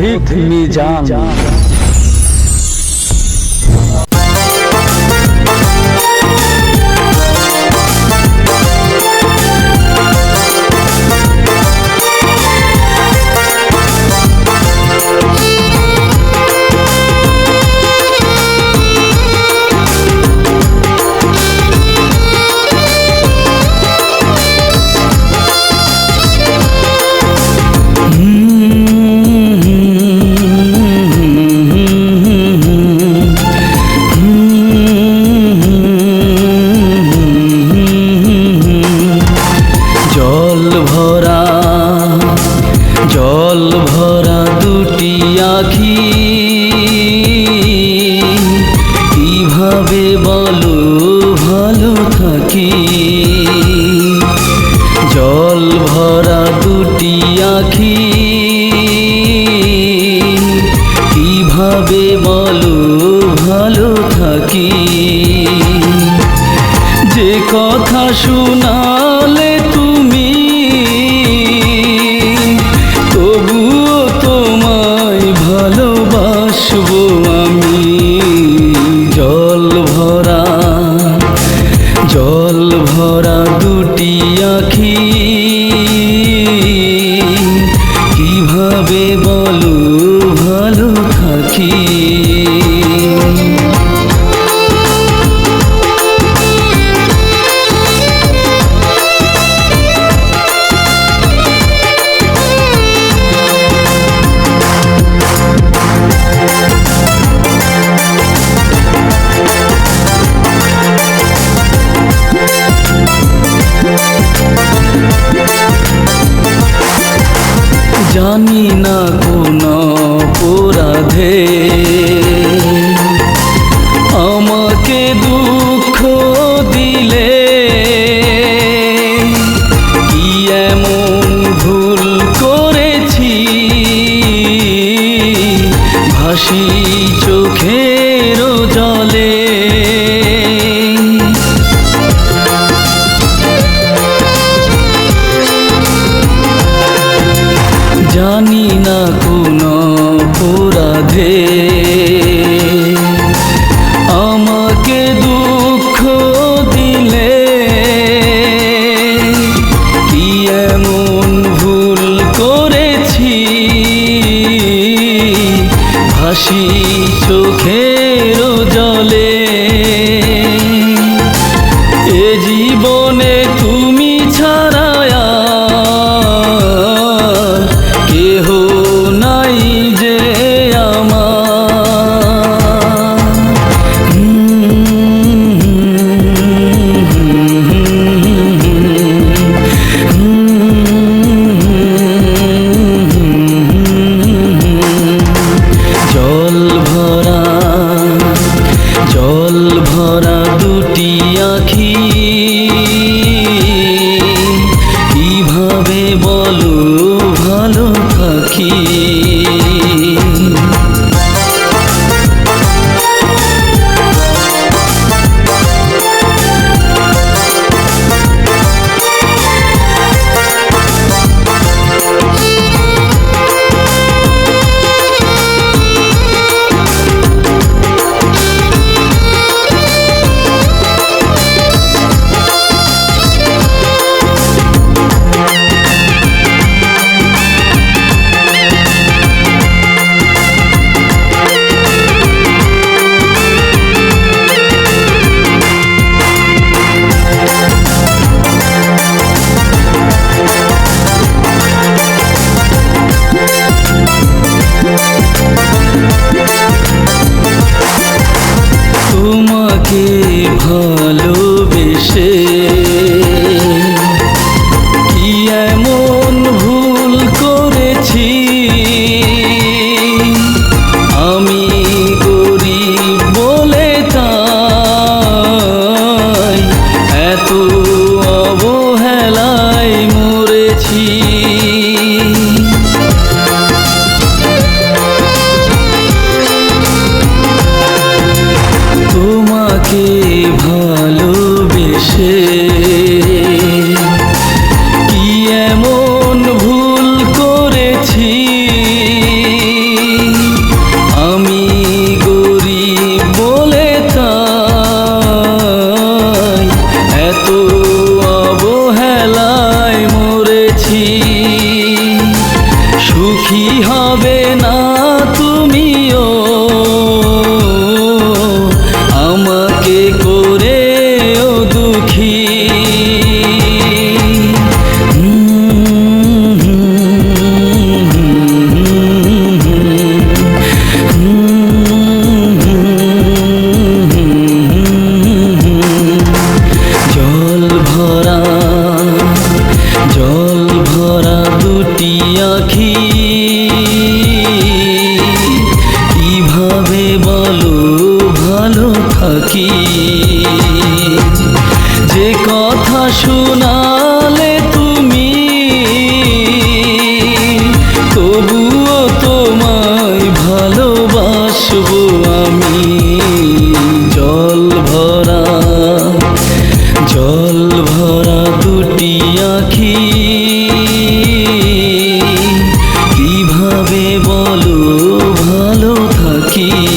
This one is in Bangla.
अधिक मिजान। যে কথা শুনালে তুমি, তবুও তোমায় ভালোবাসব আমি। জল ভরা জল ভরা দুটি আখি, কীভাবে বলো ভালো থাকি জানি না কোন অপরাধে। হাসি চোখে। Maria. কে ভালোবেসে। কি এমন ভুল করেছি? আমি গরিব বলে তাই এত অবহেলায় মরেছি। সুখী হবে না তুমিও। ভরা, জল ভরা দুটি আখি। কীভাবে বলো ভালো থাকি? যে কথা শোনালে তুমি, তবুও তোমায় ভালোবাসবো আমি। que